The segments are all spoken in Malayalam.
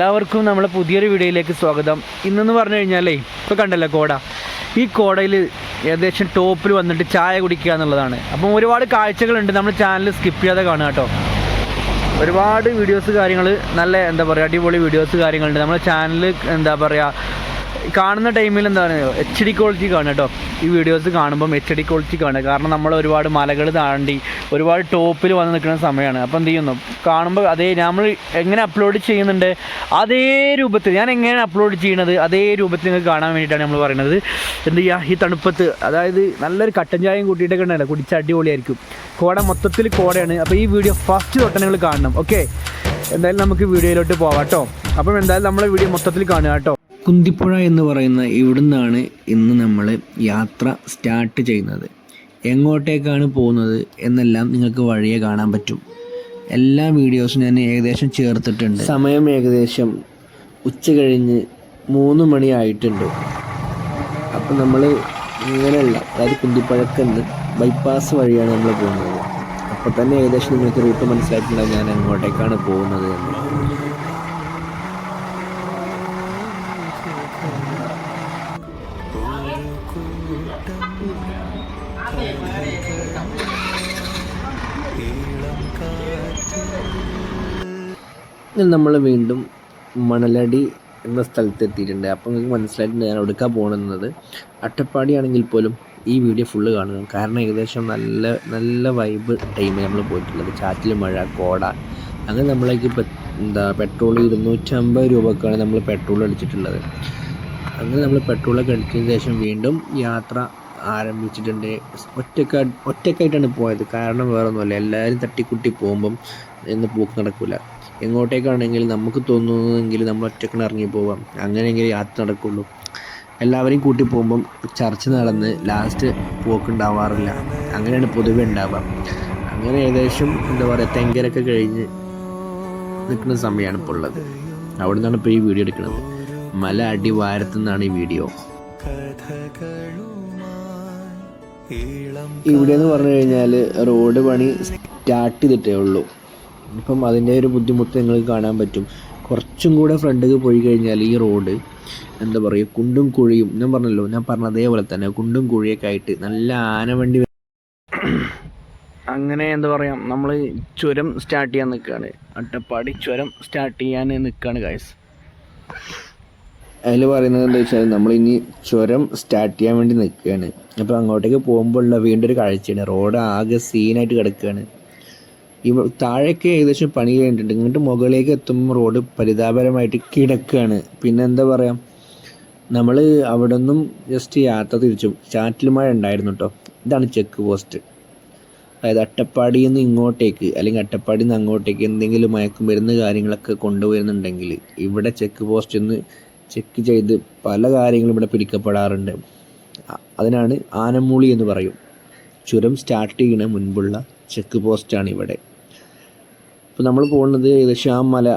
എല്ലാവർക്കും നമ്മളെ പുതിയൊരു വീഡിയോയിലേക്ക് സ്വാഗതം. ഇന്നെന്ന് പറഞ്ഞു കഴിഞ്ഞാലേ ഇപ്പോൾ കണ്ടല്ലോ കോട. ഈ കോടയിൽ ഏകദേശം ടോപ്പിൽ വന്നിട്ട് ചായ കുടിക്കുക എന്നുള്ളതാണ്. അപ്പം ഒരുപാട് കാഴ്ചകളുണ്ട് നമ്മൾ ചാനൽ സ്കിപ്പ് ചെയ്യാതെ കാണുക കേട്ടോ. ഒരുപാട് വീഡിയോസ് കാര്യങ്ങൾ നല്ല എന്താ പറയുക അടിപൊളി വീഡിയോസ് കാര്യങ്ങളുണ്ട്. നമ്മുടെ ചാനൽ എന്താ പറയുക കാണുന്ന ടൈമിൽ എന്താ പറയുക എച്ച് ഡി ക്വാളിറ്റി കാണുക കേട്ടോ. ഈ വീഡിയോസ് കാണുമ്പം എച്ച് ഡി ക്വാളിറ്റി കാണുക. കാരണം നമ്മൾ ഒരുപാട് മലകൾ താണ്ടി ഒരുപാട് ടോപ്പിൽ വന്ന് നിൽക്കുന്ന സമയമാണ്. അപ്പം എന്ത് ചെയ്യുന്നു? കാണുമ്പോൾ അതേ നമ്മൾ എങ്ങനെ അപ്ലോഡ് ചെയ്യുന്നുണ്ട്? അതേ രൂപത്തിൽ ഞാൻ എങ്ങനെ അപ്ലോഡ് ചെയ്യുന്നത്? അതേ രൂപത്തിൽ നിങ്ങൾക്ക് കാണാൻ വേണ്ടിയിട്ടാണ് നമ്മൾ പറയുന്നത്. എന്ത് ചെയ്യുക ഈ തണുപ്പത്ത് അതായത് നല്ലൊരു കട്ടൻ ചായയും കൂട്ടിയിട്ടൊക്കെ ഉണ്ടല്ലോ. കുടിച്ച അടിപൊളിയായിരിക്കും. കോട മൊത്തത്തിൽ കോടയാണ്. അപ്പോൾ ഈ വീഡിയോ ഫസ്റ്റ് തൊട്ട് നിങ്ങൾ കാണണം. ഓക്കെ എന്തായാലും നമുക്ക് വീഡിയോയിലോട്ട് പോവാം കേട്ടോ. അപ്പം എന്തായാലും നമ്മൾ വീഡിയോ മൊത്തത്തിൽ കാണുക കേട്ടോ. കുന്തിപ്പുഴ എന്ന് പറയുന്ന ഇവിടുന്നാണ് ഇന്ന് നമ്മൾ യാത്ര സ്റ്റാർട്ട് ചെയ്യുന്നത്. എങ്ങോട്ടേക്കാണ് പോകുന്നത് എന്നെല്ലാം നിങ്ങൾക്ക് വഴിയെ കാണാൻ പറ്റും. എല്ലാ വീഡിയോസും ഞാൻ ഏകദേശം ചേർത്തിട്ടുണ്ട്. സമയം ഏകദേശം ഉച്ച കഴിഞ്ഞ് മൂന്ന് മണിയായിട്ടുണ്ട് അപ്പം നമ്മൾ ഇങ്ങനെയുള്ള അതായത് കുന്തിപ്പഴക്കെന്ന് ബൈപ്പാസ് വഴിയാണ് നമ്മൾ പോകുന്നത്. അപ്പോൾ തന്നെ ഏകദേശം നിങ്ങൾക്ക് റൂട്ട് മനസ്സിലായിട്ടുണ്ടാകും ഞാൻ എങ്ങോട്ടേക്കാണ് പോകുന്നത് എന്ന്. നമ്മൾ വീണ്ടും മണലടി എന്ന സ്ഥലത്ത് എത്തിയിട്ടുണ്ട്. അപ്പോൾ നിങ്ങൾക്ക് മനസ്സിലായിട്ടുണ്ട് ഞാൻ എടുക്കാൻ പോകണമെന്നത് അട്ടപ്പാടിയാണെങ്കിൽ പോലും ഈ വീഡിയോ ഫുള്ള് കാണുക. കാരണം ഏകദേശം നല്ല നല്ല വൈബ് ടൈമിൽ നമ്മൾ പോയിട്ടുള്ളത്. ചാറ്റിൽ മഴ കോട. അങ്ങനെ നമ്മളേക്ക് എന്താ പെട്രോൾ ഇരുന്നൂറ്റമ്പത് രൂപക്കാണ് നമ്മൾ പെട്രോൾ അടിച്ചിട്ടുള്ളത്. അങ്ങനെ നമ്മൾ പെട്രോളൊക്കെ അടിച്ചതിന് ശേഷം വീണ്ടും യാത്ര ആരംഭിച്ചിട്ടുണ്ട്. ഒറ്റക്ക ഒറ്റക്കായിട്ടാണ് പോയത്. കാരണം വേറൊന്നുമല്ല. എല്ലാവരും തട്ടിക്കുട്ടി പോകുമ്പം ഇന്ന് പോക്ക് നടക്കില്ല എങ്ങോട്ടേക്കാണെങ്കിൽ നമുക്ക് തോന്നുന്നതെങ്കിൽ നമ്മൾ ഒറ്റക്കാണ് ഇറങ്ങി പോവാം അങ്ങനെയെങ്കിൽ യാത്ര നടക്കുള്ളൂ. എല്ലാവരെയും കൂട്ടി പോകുമ്പം ചർച്ച നടന്ന് ലാസ്റ്റ് പോക്കുണ്ടാവാറില്ല അങ്ങനെയാണ് പൊതുവെ ഉണ്ടാവുക. അങ്ങനെ ഏകദേശം എന്താ പറയുക തെങ്കരൊക്കെ കഴിഞ്ഞ് നിൽക്കുന്ന സമയമാണ് ഇപ്പോൾ ഉള്ളത്. അവിടെ നിന്നാണ് ഇപ്പോൾ ഈ വീഡിയോ എടുക്കുന്നത്. മല അടിവാരത്തു നിന്നാണ് ഈ വീഡിയോ ഇവിടെ എന്ന് പറഞ്ഞു കഴിഞ്ഞാൽ റോഡ് പണി സ്റ്റാർട്ട് ചെയ്തിട്ടേ ഉള്ളൂ. ഇപ്പം അതിന്റെ ഒരു ബുദ്ധിമുട്ട് നിങ്ങൾക്ക് കാണാൻ പറ്റും. കുറച്ചും കൂടെ ഫ്രണ്ടിൽ പോയി കഴിഞ്ഞാൽ ഈ റോഡ് എന്താ പറയുക കുണ്ടും കുഴിയും ഞാൻ പറഞ്ഞല്ലോ ഞാൻ പറഞ്ഞ അതേപോലെ തന്നെ കുണ്ടും കുഴിയൊക്കെ ആയിട്ട് നല്ല ആനവണ്ടി അങ്ങനെ എന്താ പറയുക നമ്മൾ ചുരം സ്റ്റാർട്ട് ചെയ്യാൻ നിൽക്കുകയാണ് അട്ടപ്പാടി ചുരം സ്റ്റാർട്ട് ചെയ്യാൻ നിൽക്കുകയാണ് ഗായ്സ് അതിൽ പറയുന്നത് എന്താ വെച്ചാൽ നമ്മളിനി ചുരം സ്റ്റാർട്ട് ചെയ്യാൻ വേണ്ടി നിൽക്കുകയാണ് അപ്പോൾ അങ്ങോട്ടേക്ക് പോകുമ്പോഴുള്ള വീണ്ടൊരു വീണ്ടും ഒരു കാഴ്ചയാണ്. റോഡ് ആകെ സീനായിട്ട് കിടക്കുകയാണ് ഈ താഴേക്ക് ഏകദേശം പണി കഴിഞ്ഞിട്ടുണ്ട്. ഇങ്ങോട്ട് മുകളിലേക്ക് എത്തുമ്പോൾ റോഡ് പരിതാപകരമായിട്ട് കിടക്കുകയാണ് പിന്നെ എന്താ പറയുക നമ്മൾ അവിടെ നിന്നും ജസ്റ്റ് യാത്ര തിരിച്ചു. ചാറ്റിൽ മഴ ഉണ്ടായിരുന്നു കേട്ടോ ഇതാണ് ചെക്ക് പോസ്റ്റ് അതായത് അട്ടപ്പാടിയിൽ നിന്ന് ഇങ്ങോട്ടേക്ക് അല്ലെങ്കിൽ അട്ടപ്പാടിയിൽ നിന്ന് അങ്ങോട്ടേക്ക് എന്തെങ്കിലും മയക്കുമരുന്ന് കാര്യങ്ങളൊക്കെ കൊണ്ടുവരുന്നുണ്ടെങ്കിൽ ഇവിടെ ചെക്ക് പോസ്റ്റ് നിന്ന് ചെക്ക് ചെയ്ത് പല കാര്യങ്ങളും ഇവിടെ പിടിക്കപ്പെടാറുണ്ട്. അതിനാണ് ആനമൂളി എന്ന് പറയും. ചുരം സ്റ്റാർട്ട് ചെയ്യുന്ന മുൻപുള്ള ചെക്ക് പോസ്റ്റാണ് ഇവിടെ. അപ്പോൾ നമ്മൾ പോകുന്നത് ഏകദേശം ആ മല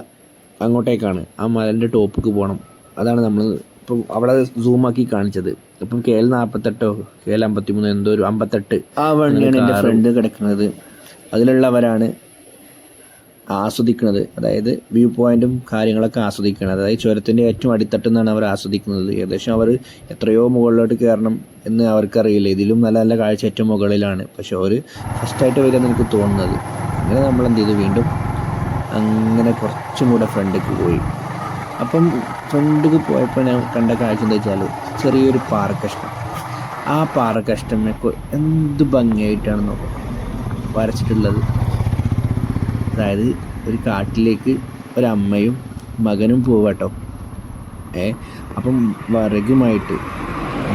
അങ്ങോട്ടേക്കാണ്. ആ മലേന്റെ ടോപ്പിക്ക് പോകണം അതാണ് നമ്മൾ ഇപ്പം അവിടെ സൂമാക്കി കാണിച്ചത്. ഇപ്പം കെ എൽ നാൽപ്പത്തെട്ടോ കെ എൽ അമ്പത്തിമൂന്ന് എന്തോ ഒരു അമ്പത്തെട്ട് ആ വണ്ടിയാണ് എന്റെ ഫ്രണ്ട് കിടക്കുന്നത്. അതിലുള്ളവരാണ് ആസ്വദിക്കുന്നത്. അതായത് വ്യൂ പോയിന്റും കാര്യങ്ങളൊക്കെ ആസ്വദിക്കുന്നത്. അതായത് ചുരത്തിന്റെ ഏറ്റവും അടിത്തട്ടിൽ നിന്നാണ് അവർ ആസ്വദിക്കുന്നത്. ഏകദേശം അവർ എത്രയോ മുകളിലോട്ട് കയറണം എന്ന് അവർക്കറിയില്ല. ഇതിലും നല്ല നല്ല കാഴ്ച ഏറ്റവും മുകളിലാണ്. പക്ഷെ അവർ ഫസ്റ്റായിട്ട് വരുമെന്ന് എനിക്ക് തോന്നുന്നത്. അങ്ങനെ നമ്മൾ എന്ത് ചെയ്തു? വീണ്ടും അങ്ങനെ കുറച്ചും കൂടെ ഫ്രണ്ടിലേക്ക് പോയി. അപ്പം ഫ്രണ്ടിലേക്ക് പോയപ്പോൾ ഞാൻ കണ്ട കാഴ്ച എന്താ വെച്ചാൽ ചെറിയൊരു പാറക്കഷ്ടം ആ പാറക്കഷ്ടമൊക്കെ എന്ത് ഭംഗിയായിട്ടാണ് നോക്കുക വരച്ചിട്ടുള്ളത്. അതായത് ഒരു കാട്ടിലേക്ക് ഒരമ്മയും മകനും പോവാട്ടോ. ഏ അപ്പം വിറകുമായിട്ട്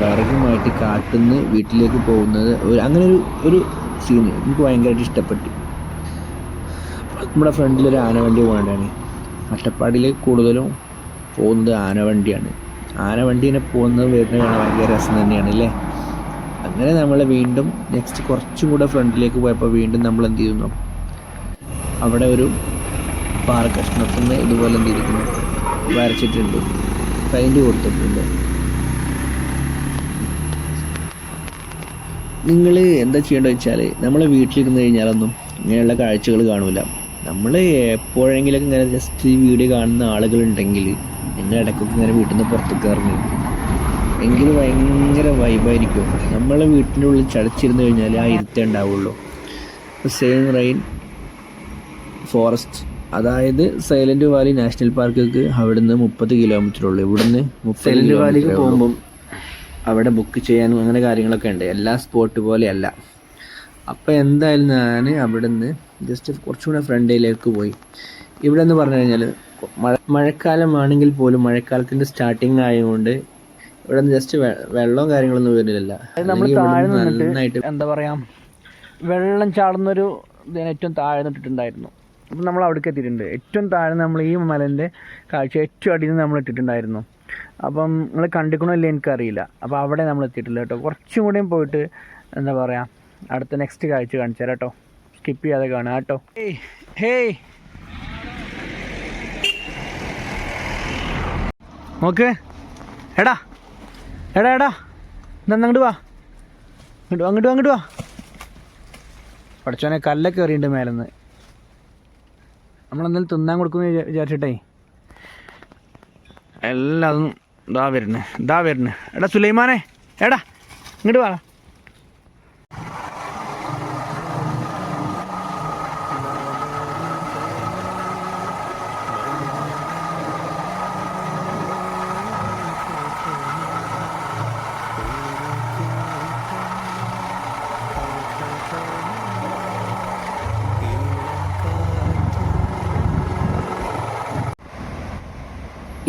വിറകുമായിട്ട് കാട്ടിൽ നിന്ന് വീട്ടിലേക്ക് പോകുന്നത് അങ്ങനെ ഒരു ഒരു സീൻ എനിക്ക് ഭയങ്കരമായിട്ട് ഇഷ്ടപ്പെട്ടു. നമ്മുടെ ഫ്രണ്ടിലൊരു ആനവണ്ടി പോകേണ്ടതാണ്. അട്ടപ്പാടിയിൽ കൂടുതലും പോകുന്നത് ആനവണ്ടിയാണ് ആനവണ്ടീനെ പോകുന്നത് വരുന്നത് കാണാൻ ഭയങ്കര രസം തന്നെയാണ് അല്ലേ? അങ്ങനെ നമ്മൾ വീണ്ടും നെക്സ്റ്റ് കുറച്ചും കൂടെ ഫ്രണ്ടിലേക്ക് പോയപ്പോൾ വീണ്ടും നമ്മൾ എന്ത് ചെയ്യുന്നു അവിടെ ഒരു പാറ കഷ്ണത്തിന് ഇതുപോലെ എന്ത് ചെയ്തിരിക്കുന്നു? വരച്ചിട്ടുണ്ട്. പെയിന്റ് കൊടുത്തിട്ടുണ്ട്. നിങ്ങൾ എന്താ ചെയ്യേണ്ടത് വെച്ചാൽ നമ്മളെ വീട്ടിലിരുന്ന് കഴിഞ്ഞാലൊന്നും ഇങ്ങനെയുള്ള കാഴ്ചകൾ കാണൂല. നമ്മൾ എപ്പോഴെങ്കിലും ഇങ്ങനെ ജസ്റ്റ് ഈ വീഡിയോ കാണുന്ന ആളുകളുണ്ടെങ്കിൽ നിങ്ങൾ ഇടയ്ക്കൊക്കെ ഇങ്ങനെ വീട്ടിൽ നിന്ന് പുറത്തേക്ക് ഇറങ്ങി. എങ്കിൽ ഭയങ്കര വൈബായിരിക്കും നമ്മളെ വീട്ടിന്റെ ഉള്ളിൽ ചടച്ചിരുന്ന് കഴിഞ്ഞാൽ ആ ഇരുത്തേ ഉണ്ടാവുള്ളൂ. സെയിം റെയിൻ ഫോറസ്റ്റ് അതായത് സൈലന്റ് വാലി നാഷണൽ പാർക്കിലേക്ക് നിന്ന് മുപ്പത് കിലോമീറ്റർ ഉള്ളൂ. ഇവിടുന്ന് സൈലന്റ് വാലിക്ക് പോകുമ്പം അവിടെ ബുക്ക് ചെയ്യാനും അങ്ങനെ കാര്യങ്ങളൊക്കെ ഉണ്ട്. എല്ലാ സ്പോട്ട് പോലെയല്ല അപ്പോൾ എന്തായാലും ഞാൻ അവിടുന്ന് ജസ്റ്റ് കുറച്ചുകൂടെ ഫ്രണ്ടിലേക്ക് പോയി. ഇവിടെ എന്ന് പറഞ്ഞു കഴിഞ്ഞാൽ മഴ മഴക്കാലമാണെങ്കിൽ പോലും മഴക്കാലത്തിന്റെ സ്റ്റാർട്ടിങ് ആയതുകൊണ്ട് ഇവിടെ നിന്ന് ജസ്റ്റ് വെള്ളവും കാര്യങ്ങളൊന്നും വരുന്നില്ല നന്നായിട്ട് എന്താ പറയാ വെള്ളം ചാടുന്നൊരു ഇതിന് ഏറ്റവും താഴെ നിട്ടിട്ടുണ്ടായിരുന്നു അപ്പം നമ്മൾ അവിടേക്ക് എത്തിയിട്ടുണ്ട്. ഏറ്റവും താഴെ നമ്മൾ ഈ മലന്റെ കാഴ്ച ഏറ്റവും അടിയിൽ നിന്ന് നമ്മൾ ഇട്ടിട്ടുണ്ടായിരുന്നു. അപ്പം നിങ്ങൾ കണ്ടിക്കണമില്ല എനിക്കറിയില്ല. അപ്പോൾ അവിടെ നമ്മൾ എത്തിയിട്ടില്ല കേട്ടോ. കുറച്ചും കൂടിയും പോയിട്ട് എന്താ പറയുക അടുത്ത നെക്സ്റ്റ് കാഴ്ച കാണിച്ചു തരാം കേട്ടോ. സ്കിപ്പ് ചെയ്യാതെ കാണാം കേട്ടോ. ഹേയ് നോക്ക്. എടാ. എടാ എടാ. എന്നാ അങ്ങോട്ട് വാ. അങ്ങോട്ട് അങ്ങോട്ട് അങ്ങോട്ട് വാ. പഠിച്ചോനെ കല്ലൊക്കെ എറിയുന്നുണ്ട് മേലെന്ന്. നമ്മളെന്തായാലും തിന്നാൻ കൊടുക്കുമെന്ന് വിചാ- വിചാരിച്ചിട്ടേ. എല്ലാതും ഇതാ വരുന്നേ ഇതാ വരുന്നേ. എടാ സുലൈമാനെ എടാ ഇങ്ങോട്ട് വാ.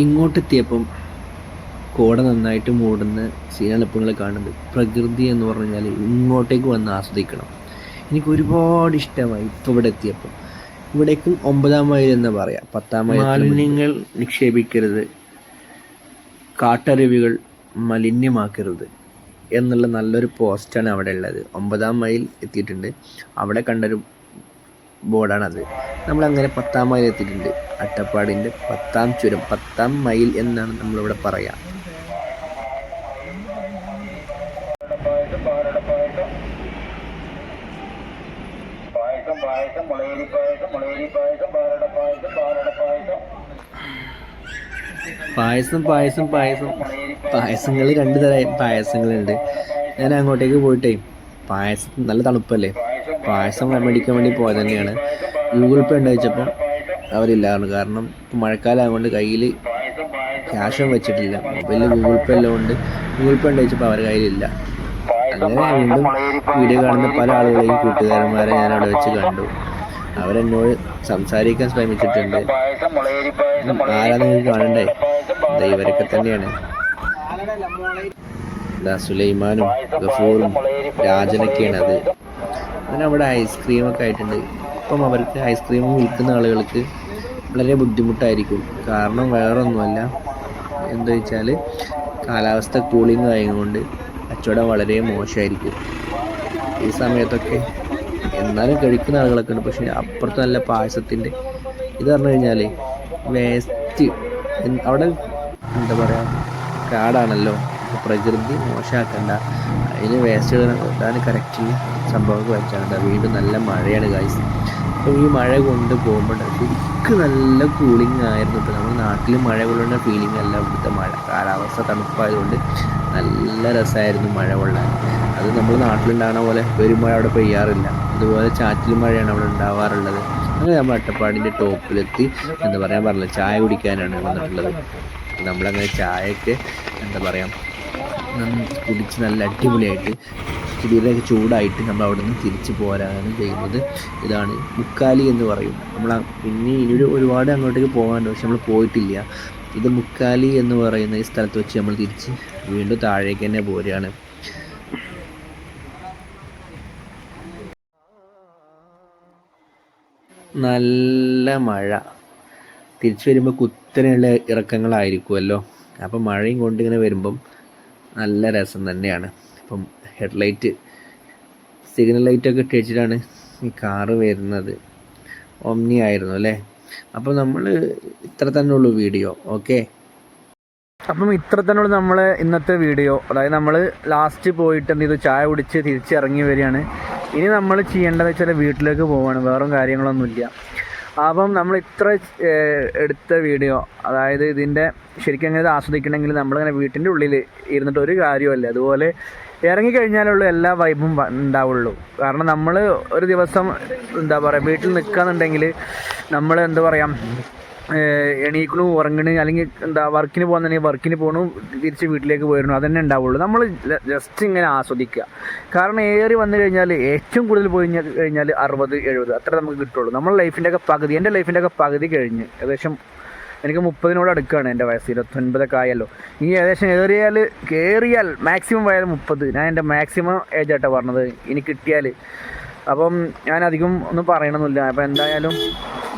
ഇങ്ങോട്ടെത്തിയപ്പം കോട നന്നായിട്ട് മൂടുന്ന സീനാണ് കാണുന്നത്. പ്രകൃതി എന്ന് പറഞ്ഞാൽ ഇങ്ങോട്ടേക്ക് വന്ന് ആസ്വദിക്കണം. എനിക്ക് ഒരുപാട് ഇഷ്ടമായി ഇപ്പോൾ ഇവിടെ എത്തിയപ്പോൾ ഇവിടേക്കും ഒമ്പതാം മൈൽ എന്ന് പറയാം. പത്താം മൈൽ മാലിന്യങ്ങൾ നിക്ഷേപിക്കരുത്. കാട്ടരുവികൾ മലിന്യമാക്കരുത് എന്നുള്ള നല്ലൊരു പോസ്റ്റാണ് അവിടെ ഉള്ളത്. ഒമ്പതാം മൈൽ എത്തിയിട്ടുണ്ട്. അവിടെ കണ്ടൊരു ബോർഡാണത്. നമ്മളങ്ങനെ പത്താം മൈൽ എത്തിയിട്ടുണ്ട്. അട്ടപ്പാടിന്റെ പത്താം ചുരം പത്താം മൈൽ എന്നാണ് നമ്മളിവിടെ പറയാ. പായസം പായസം പായസം. പായസങ്ങൾ രണ്ട് തരം പായസങ്ങളുണ്ട്. ഞാൻ അങ്ങോട്ടേക്ക് പോയിട്ടേ പായസം നല്ല തണുപ്പല്ലേ? പായസം മേടിക്കാൻ വേണ്ടി പോയത് തന്നെയാണ്. ഗൂഗിൾ പേ ഉണ്ട് വെച്ചപ്പോൾ അവരില്ലായിരുന്നു. കാരണം മഴക്കാലം ആയതുകൊണ്ട് കയ്യിൽ ക്യാഷും വെച്ചിട്ടില്ല. മൊബൈലിൽ ഗൂഗിൾ പേ എല്ലാം ഉണ്ട് ഗൂഗിൾ പേ ഉണ്ട് വെച്ചപ്പോൾ അവരുടെ കയ്യിലില്ല. അങ്ങനെ വീണ്ടും വീഡിയോ കാണുന്ന പല ആളുകളെയും കൂട്ടുകാരന്മാരെ ഞാൻ അവിടെ വെച്ച് കണ്ടു. അവരെന്നോട് സംസാരിക്കാൻ ശ്രമിച്ചിട്ടുണ്ട്. ആരാ നിങ്ങൾക്ക് കാണണ്ടേ? ദൈവരൊക്കെ തന്നെയാണ്. സുലൈമാനും ഗഫൂറും രാജനൊക്കെയാണ് അത് അങ്ങനെ അവിടെ ഐസ്ക്രീമൊക്കെ ആയിട്ടുണ്ട്. ഇപ്പം അവർക്ക് ഐസ്ക്രീം വിൽക്കുന്ന ആളുകൾക്ക് വളരെ ബുദ്ധിമുട്ടായിരിക്കും. കാരണം വേറെ ഒന്നുമല്ല എന്താ വെച്ചാൽ കാലാവസ്ഥ കൂളിംഗ് ആയതുകൊണ്ട് കച്ചവടം വളരെ മോശമായിരിക്കും. ഈ സമയത്തൊക്കെ എന്നാലും കഴിക്കുന്ന ആളുകളൊക്കെ ഉണ്ട്. പക്ഷേ അപ്പുറത്ത് നല്ല പായസത്തിന്റെ ഇത് പറഞ്ഞു കഴിഞ്ഞാൽ വേസ്റ്റ് അവിടെ എന്താ പറയുക കാടാണല്ലോ. പ്രകൃതി മോശമാക്കണ്ട അതിന് വേസ്റ്റ് ഇടാൻ കറക്റ്റ് സംഭവമൊക്കെ വെച്ചാണ് വീണ്ടും നല്ല മഴയാണ് കായ്സ് അപ്പോൾ ഈ മഴ കൊണ്ട് പോകുമ്പോൾ ശരിക്കും നല്ല കൂളിംഗ് ആയിരുന്നു. ഇപ്പോൾ നമ്മുടെ നാട്ടിൽ മഴ കൊള്ളുന്ന ഫീലിംഗ് അല്ല ഇവിടുത്തെ മഴ. കാലാവസ്ഥ തണുപ്പായതുകൊണ്ട് നല്ല രസമായിരുന്നു മഴ കൊള്ളാൻ. അത് നമ്മൾ നാട്ടിലുണ്ടാകുന്ന പോലെ ഒരു മഴ അവിടെ പെയ്യാറില്ല. അതുപോലെ ചാറ്റിൽ മഴയാണ് അവിടെ ഉണ്ടാവാറുള്ളത്. അങ്ങനെ നമ്മൾ അട്ടപ്പാടിന്റെ ടോപ്പിലെത്തി എന്താ പറയാൻ പറഞ്ഞില്ല ചായ കുടിക്കാനാണ് വന്നിട്ടുള്ളത്. നമ്മളങ്ങനെ ചായയൊക്കെ എന്താ പറയുക കുടിച്ച് നല്ല അടിപൊളിയായിട്ട് ശരീരമൊക്കെ ചൂടായിട്ട് നമ്മൾ അവിടെ നിന്ന് തിരിച്ച് പോരാനാണ് ചെയ്യുന്നത്. ഇതാണ് മുക്കാലി എന്ന് പറയും. നമ്മൾ ഇനി ഒരു ഒരുപാട് അങ്ങോട്ടേക്ക് പോകാനുണ്ട് പക്ഷെ നമ്മൾ പോയിട്ടില്ല. ഇത് മുക്കാലി എന്ന് പറയുന്ന ഈ സ്ഥലത്ത് വെച്ച് നമ്മൾ തിരിച്ച് വീണ്ടും താഴേക്ക് തന്നെ പോരുകയാണ്. നല്ല മഴ. തിരിച്ചു വരുമ്പോൾ കുത്തനെയുള്ള ഇറക്കങ്ങളായിരിക്കുമല്ലോ അപ്പം മഴയും കൊണ്ടിങ്ങനെ വരുമ്പം നല്ല രസം തന്നെയാണ്. അപ്പം ഹെഡ്ലൈറ്റ് സിഗ്നൽ ലൈറ്റൊക്കെ ഒക്കെ വെച്ചിട്ടാണ് ഈ കാറ് വരുന്നത്. ഒമ്നി ആയിരുന്നു അല്ലേ? അപ്പോൾ നമ്മൾ ഇത്ര തന്നെ ഉള്ളൂ വീഡിയോ ഓക്കെ അപ്പം ഇത്ര തന്നെ ഉള്ളൂ നമ്മളെ ഇന്നത്തെ വീഡിയോ അതായത് നമ്മൾ ലാസ്റ്റ് പോയിട്ട് എന്ത് ചെയ്തു? ചായ കുടിച്ച് തിരിച്ചിറങ്ങി വരികയാണ്. ഇനി നമ്മൾ ചെയ്യേണ്ടതെന്ന് വെച്ചാൽ വീട്ടിലേക്ക് പോവാണ്. വേറെ കാര്യങ്ങളൊന്നുമില്ല. അപ്പം നമ്മൾ ഇത്ര എടുത്ത വീഡിയോ അതായത് ഇതിന്റെ ശരിക്കും അങ്ങനെ ഇത് ആസ്വദിക്കണമെങ്കിൽ നമ്മളിങ്ങനെ വീട്ടിന്റെ ഉള്ളിൽ ഇരുന്നിട്ട് ഒരു കാര്യമല്ല അതുപോലെ ഇറങ്ങിക്കഴിഞ്ഞാലുള്ള എല്ലാ വൈബും ഉണ്ടാവുള്ളൂ. കാരണം നമ്മൾ ഒരു ദിവസം എന്താ പറയുക വീട്ടിൽ നിൽക്കുകയെന്നുണ്ടെങ്കിൽ നമ്മൾ എന്താ പറയുക എണീക്കണു ഉറങ്ങണു അല്ലെങ്കിൽ എന്താ വർക്കിന് പോകുന്നുണ്ടെങ്കിൽ വർക്കിന് പോകണു തിരിച്ച് വീട്ടിലേക്ക് പോയിരുന്നു അതന്നെ ഉണ്ടാവുള്ളൂ. നമ്മൾ ജസ്റ്റ് ഇങ്ങനെ ആസ്വദിക്കുക. കാരണം ഏറി വന്നു കഴിഞ്ഞാൽ ഏറ്റവും കൂടുതൽ പോയി കഴിഞ്ഞാൽ- കഴിഞ്ഞാൽ അറുപത് എഴുപത് അത്ര നമുക്ക് കിട്ടുള്ളൂ. നമ്മൾ ലൈഫിന്റെ ഒക്കെ പകുതി എന്റെ ലൈഫിന്റെ ഒക്കെ പകുതി കഴിഞ്ഞ് ഏകദേശം എനിക്ക് മുപ്പതിനോട് അടുക്കുകയാണ് എന്റെ വയസ്സ് ഇരുപത്തൊൻപതൊക്കെ ആയല്ലോ. ഇനി ഏകദേശം ഏറിയാൽ കയറിയാൽ മാക്സിമം പോയാൽ മുപ്പത്. ഞാൻ എന്റെ മാക്സിമം ഏജ് ആയിട്ടാണ് പറഞ്ഞത്. ഇനി കിട്ടിയാൽ അപ്പം ഞാൻ അധികം ഒന്നും പറയണമെന്നില്ല അപ്പം എന്തായാലും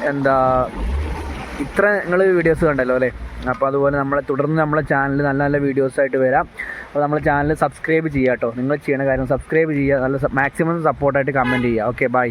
എന്താ ഇത്ര നിങ്ങൾ വീഡിയോസ് കണ്ടല്ലോ അല്ലേ? അപ്പോൾ അതുപോലെ നമ്മളെ തുടർന്ന് നമ്മളെ ചാനൽ നല്ല നല്ല വീഡിയോസ് ആയിട്ട് വരാം. അപ്പോൾ നമ്മളെ ചാനൽ സബ്സ്ക്രൈബ് ചെയ്യുക കേട്ടോ നിങ്ങൾ ചെയ്യണ കാര്യം സബ്സ്ക്രൈബ് ചെയ്യുക നല്ല മാക്സിമം സപ്പോർട്ടായിട്ട് കമന്റ് ചെയ്യുക ഓക്കെ ബൈ